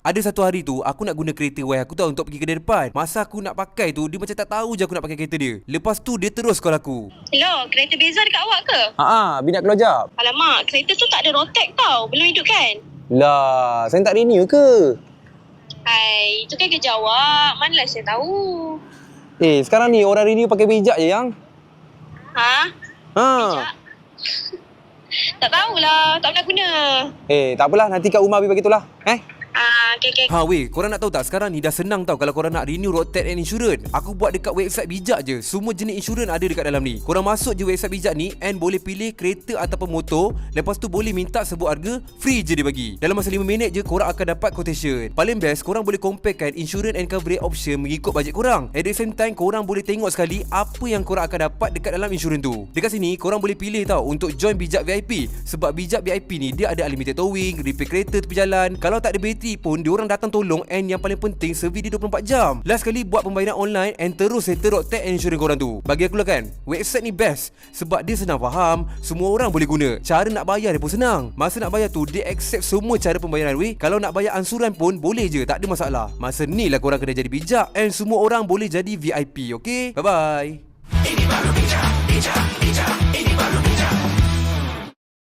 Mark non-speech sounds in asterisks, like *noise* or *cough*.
Ada satu hari tu aku nak guna kereta wife aku tau untuk pergi kedai depan. Masa aku nak pakai tu dia macam tak tahu je aku nak pakai kereta dia. Lepas tu dia terus call aku. Hello, kereta Beza dekat awak ke? Ha bini nak keluar jap. Alamak, kereta tu tak ada rotek tau. Belum hidup kan? Lah, saya tak renew ke? Hai, itu kan kerja awak. Manalah saya tahu. Eh, sekarang ni orang renew pakai bijak je yang. Ha? Ha. Bijak? *laughs* Tak tahulah. Tak pernah guna. Eh, tak apalah nanti kat rumah habis bagi itulah. Eh? Okay. Ha weh, korang nak tahu tak sekarang ni dah senang tau kalau korang nak renew tax and insurance. Aku buat dekat website bijak je. Semua jenis insurans ada dekat dalam ni. Korang masuk je website bijak ni and boleh pilih kereta ataupun motor. Lepas tu boleh minta sebut harga, free je dia bagi. Dalam masa 5 minit je korang akan dapat quotation. Paling best korang boleh comparekan insurance and coverage option mengikut bajet korang. At the same time korang boleh tengok sekali apa yang korang akan dapat dekat dalam insurans tu. Dekat sini korang boleh pilih tau untuk join bijak VIP sebab bijak VIP ni dia ada unlimited towing, repair kereta tepi jalan. Kalau tak ada bateri pun diorang datang tolong and yang paling penting servis dia 24 jam. Last kali buat pembayaran online and terus settle tax and insurans korang tu. Bagi aku lah kan, website ni best sebab dia senang faham, semua orang boleh guna. Cara nak bayar dia pun senang. Masa nak bayar tu dia accept semua cara pembayaran weh. Kalau nak bayar ansuran pun boleh je, tak ada masalah. Masa ni lah korang kena jadi bijak and semua orang boleh jadi VIP, okay? Bye bye. Ini baru bijak, bijak.